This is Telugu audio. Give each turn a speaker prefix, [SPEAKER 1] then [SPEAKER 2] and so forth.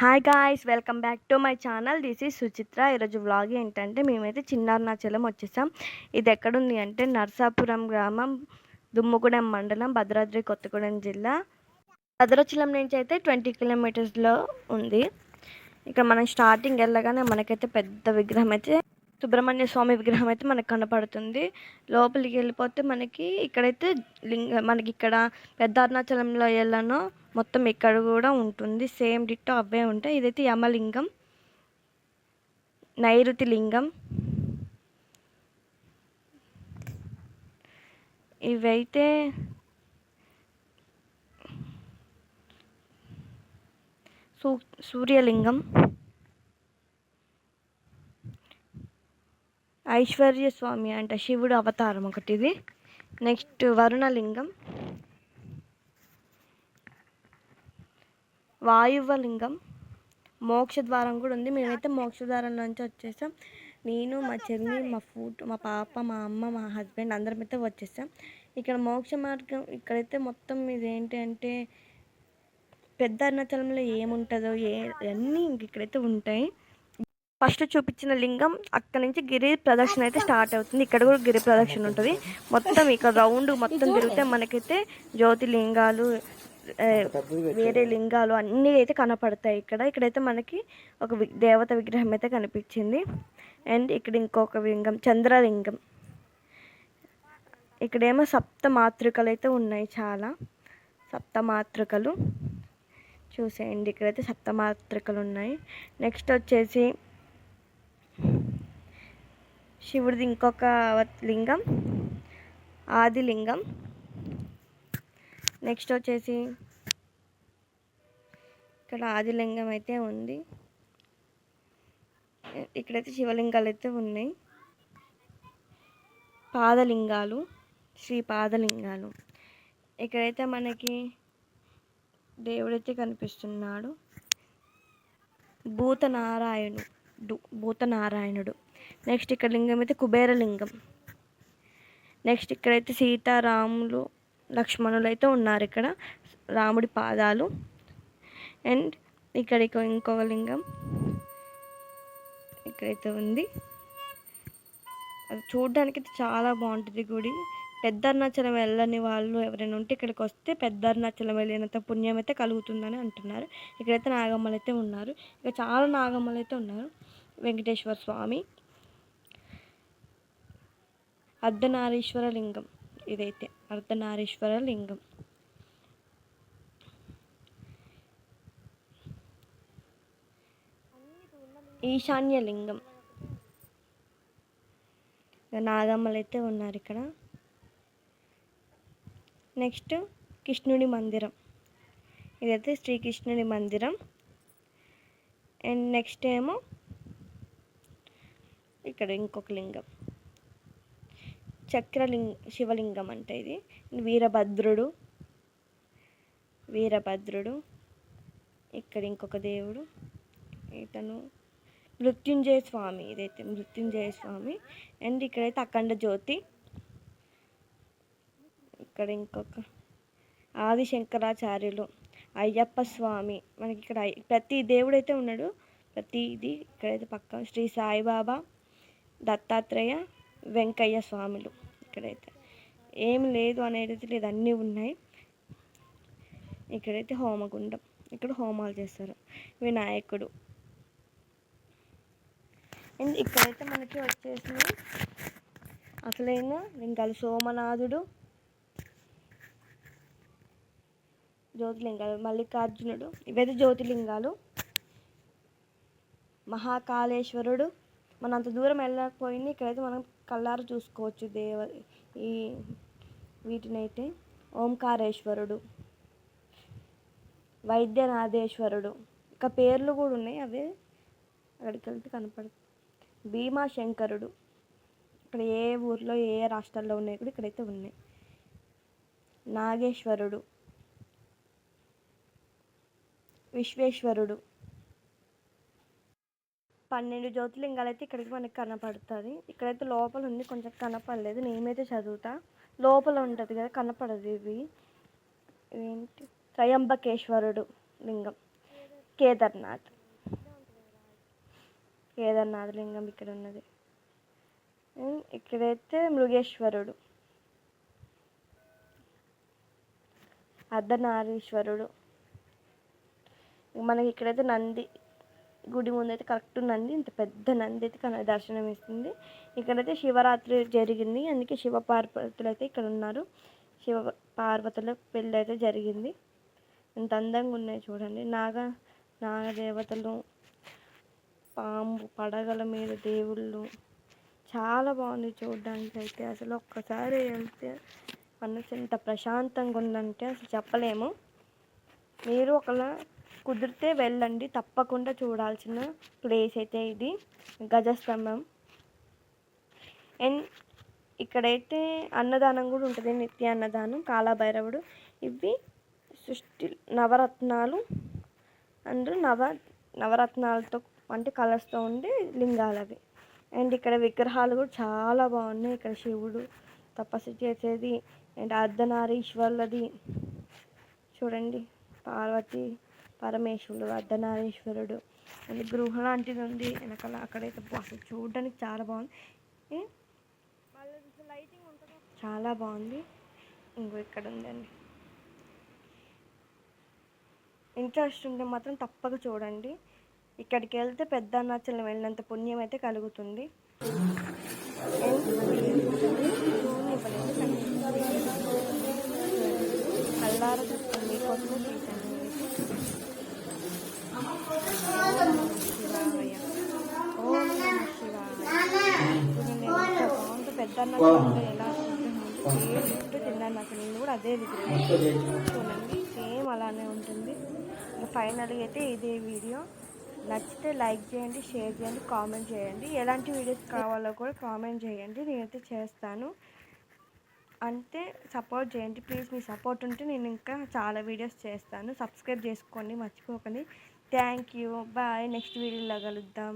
[SPEAKER 1] Hi guys welcome back to my channel this is Suchitra ఈరోజు వ్లాగ్ ఏంటంటే మేమైతే చిన్నారునాచలం వచ్చేసాం. ఇది ఎక్కడుంది అంటే నర్సాపురం గ్రామం దుమ్ముగూడెం మండలం భద్రాద్రి కొత్తగూడెం జిల్లా. భద్రాచలం నుంచి అయితే ట్వంటీ కిలోమీటర్స్లో ఉంది. ఇక్కడ మనం స్టార్టింగ్ వెళ్ళగానే మనకైతే పెద్ద విగ్రహం అయితే సుబ్రహ్మణ్య స్వామి విగ్రహం అయితే మనకు కనపడుతుంది. లోపలికి వెళ్ళిపోతే మనకి ఇక్కడైతే లింగ మనకి ఇక్కడ పెద్ద అరుణాచలంలో ఎలానో మొత్తం ఇక్కడ కూడా ఉంటుంది. సేమ్ డిట్టో అవే ఉంటాయి. ఇదైతే యమలింగం నైరుతి లింగం ఇవైతే సూ సూర్యలింగం. ఐశ్వర్య స్వామి అంట శివుడు అవతారం ఒకటి ఇది నెక్స్ట్ వరుణలింగం. వాయువలింగం మోక్షద్వారం కూడా ఉంది. మేమైతే మోక్ష ద్వారం నుంచి వచ్చేసాం. నేను మా చెల్లి మా ఫూట్ మా పాప మా అమ్మ మా హస్బెండ్ అందరం అయితే వచ్చేసాం. ఇక్కడ మోక్ష మార్గం ఇక్కడైతే మొత్తం ఇదేంటి అంటే పెద్ద అరుణాచలంలో ఏముంటుందో ఏ అన్నీ ఇంక ఇక్కడైతే ఉంటాయి. ఫస్ట్ చూపించిన లింగం అక్కడ నుంచి గిరి ప్రదక్షిణ అయితే స్టార్ట్ అవుతుంది. ఇక్కడ కూడా గిరి ప్రదక్షిణ ఉంటుంది. మొత్తం ఇక్కడ రౌండ్ మొత్తం తిరిగితే మనకైతే జ్యోతిలింగాలు వేరే లింగాలు అన్నీ అయితే కనపడతాయి ఇక్కడ. ఇక్కడైతే మనకి ఒక దేవత విగ్రహం అయితే కనిపించింది. అండ్ ఇక్కడ ఇంకొక లింగం చంద్రలింగం. ఇక్కడేమో సప్త మాతృకలు అయితే ఉన్నాయి చాలా. సప్త మాతృకలు చూసేయండి ఇక్కడైతే సప్త మాతృకలు ఉన్నాయి. నెక్స్ట్ వచ్చేసి శివుడిది ఇంకొక లింగం ఆదిలింగం నెక్స్ట్ వచ్చేసి ఇక్కడ ఆదిలింగం అయితే ఉంది. ఇక్కడైతే శివలింగాలు అయితే ఉన్నాయి. పాదలింగాలు శ్రీ పాదలింగాలు. ఇక్కడైతే మనకి దేవుడైతే కనిపిస్తున్నాడు. భూతనారాయణుడు భూతనారాయణుడు. నెక్స్ట్ ఇక్కడ లింగం అయితే కుబేరలింగం నెక్స్ట్ ఇక్కడైతే సీతారాములు లక్ష్మణులు అయితే ఉన్నారు ఇక్కడ. రాముడి పాదాలు. అండ్ ఇక్కడ ఇంకొక లింగం ఇక్కడైతే ఉంది. అది చూడడానికి అయితే చాలా బాగుంటుంది గుడి. పెద్ద అరుణాచలం వెళ్ళని వాళ్ళు ఎవరైనా ఉంటే ఇక్కడికి వస్తే పెద్ద అరుణాచలం వెళ్ళినంత పుణ్యం అయితే కలుగుతుందని అంటున్నారు. ఇక్కడైతే నాగమ్మలు అయితే ఉన్నారు. ఇక్కడ చాలా నాగమ్మలు అయితే ఉన్నారు. వెంకటేశ్వర స్వామి. అర్ధనారీశ్వర లింగం ఇదైతే అర్ధనారీశ్వర లింగం ఈశాన్య లింగం నాగమ్మలు అయితే ఉన్నారు ఇక్కడ నెక్స్ట్ కృష్ణుడి మందిరం. ఇదైతే శ్రీకృష్ణుడి మందిరం. అండ్ నెక్స్ట్ ఏమో ఇక్కడ ఇంకొక లింగం. చక్రలింగ శివలింగం అంటే ఇది. వీరభద్రుడు వీరభద్రుడు ఇక్కడ ఇంకొక దేవుడు ఇతను మృత్యుంజయ స్వామి ఇదైతే మృత్యుంజయ స్వామి. అండ్ ఇక్కడైతే అఖండ జ్యోతి ఇక్కడ ఇంకొక ఆది శంకరాచార్యులు అయ్యప్ప స్వామి. మనకి ఇక్కడ ప్రతి దేవుడైతే ఉన్నాడు ప్రతి ఇది ఇక్కడైతే పక్క. శ్రీ సాయిబాబా దత్తాత్రేయ వెంకయ్య స్వాములు ఇక్కడైతే. ఏం లేదు అనేది లేదు అన్నీ ఉన్నాయి. ఇక్కడైతే హోమగుండం ఇక్కడ హోమాలు చేస్తారు వినాయకుడు. అండ్ ఇక్కడైతే మనకి వచ్చేసి అసలైన లింగాలు సోమనాథుడు జ్యోతిలింగాలు మల్లికార్జునుడు ఇవైతే జ్యోతిలింగాలు మహాకాళేశ్వరుడు. మనం అంత దూరం వెళ్ళకపోయింది ఇక్కడైతే మనం కళ్ళారు చూసుకోవచ్చు దేవ ఈ వీటినైతే ఓంకారేశ్వరుడు వైద్యనాథేశ్వరుడు ఇక పేర్లు కూడా ఉన్నాయి అవే అక్కడికి వెళ్తే కనపడుతుంది భీమాశంకరుడు ఇక్కడ ఏ ఊర్లో ఏ రాష్ట్రాల్లో ఉన్నాయి కూడా ఇక్కడైతే ఉన్నాయి. నాగేశ్వరుడు విశ్వేశ్వరుడు పన్నెండు జ్యోతిలింగాలు అయితే ఇక్కడికి మనకి కనపడుతుంది. ఇక్కడైతే లోపల ఉంది కొంచెం కనపడలేదు. నేమైతే చదువుతా. లోపల ఉంటుంది కదా కనపడదు ఇది ఏంటి త్రయంబకేశ్వరుడు లింగం. కేదార్నాథ్. కేదార్నాథ్ లింగం ఇక్కడ ఉన్నది. ఇక్కడైతే మృగేశ్వరుడు. అర్ధనారీశ్వరుడు. మనకి ఇక్కడైతే నంది గుడి ముందు అయితే కరెక్ట్ నంది ఇంత పెద్ద నంది అయితే కన దర్శనం ఇస్తుంది. ఇక్కడైతే శివరాత్రి జరిగింది. అందుకే శివ పార్వతులు అయితే ఇక్కడ ఉన్నారు. శివ పార్వతుల పెళ్ళి అయితే జరిగింది. ఎంత అందంగా ఉన్నాయి చూడండి. నాగ నాగదేవతలు పాము పడగల మీద దేవుళ్ళు. చాలా బాగుంది చూడడానికి అయితే అసలు ఒక్కసారి వెళ్తే మనసు ఎంత ప్రశాంతంగా ఉందంటే అసలు చెప్పలేము. మీరు ఒకలా కుదిరితే వెళ్ళండి. తప్పకుండా చూడాల్సిన ప్లేస్ అయితే ఇది. గజస్తంభం. అండ్ ఇక్కడైతే అన్నదానం కూడా ఉంటుంది. నిత్య అన్నదానం కాలభైరవుడు. ఇవి సృష్టి నవరత్నాలు. అండ్ నవ నవరత్నాలతో అంటే కలర్స్తో ఉండే లింగాలు అవి. అండ్ ఇక్కడ విగ్రహాలు కూడా చాలా బాగున్నాయి. ఇక్కడ శివుడు తపస్సు చేసేది. అండ్ అర్ధనారీశ్వరులది. చూడండి. పార్వతి పరమేశ్వరుడు అర్ధనారీశ్వరుడు. అండ్ గృహ లాంటిది ఉంది. వెనకాల అక్కడైతే అసలు చూడడానికి చాలా బాగుంది. చాలా బాగుంది. ఇంకో ఇక్కడ ఉందండి. ఇంట్రెస్ట్ ఉంటే మాత్రం తప్పక చూడండి. ఇక్కడికి వెళ్తే పెద్ద అన్నాచలం వెళ్ళినంత పుణ్యం అయితే కలుగుతుంది. And శివుని చూస్తాను మీకోసమే ఎలా సేమ్ తిన్నాను నాకు నేను కూడా అదే విగ్రహం చూడండి. సేమ్ అలానే ఉంటుంది. ఫైనల్గా అయితే ఇదే వీడియో. నచ్చితే లైక్ చేయండి షేర్ చేయండి కామెంట్ చేయండి. ఎలాంటి వీడియోస్ కావాలో కూడా కామెంట్ చేయండి. నేనైతే చేస్తాను. అంతే సపోర్ట్ చేయండి. ప్లీజ్ మీ సపోర్ట్ ఉంటే నేను ఇంకా చాలా వీడియోస్ చేస్తాను. సబ్స్క్రైబ్ చేసుకోండి మర్చిపోకండి. Thank you. బాయ్. నెక్స్ట్ వీడియోలో కలుద్దాం.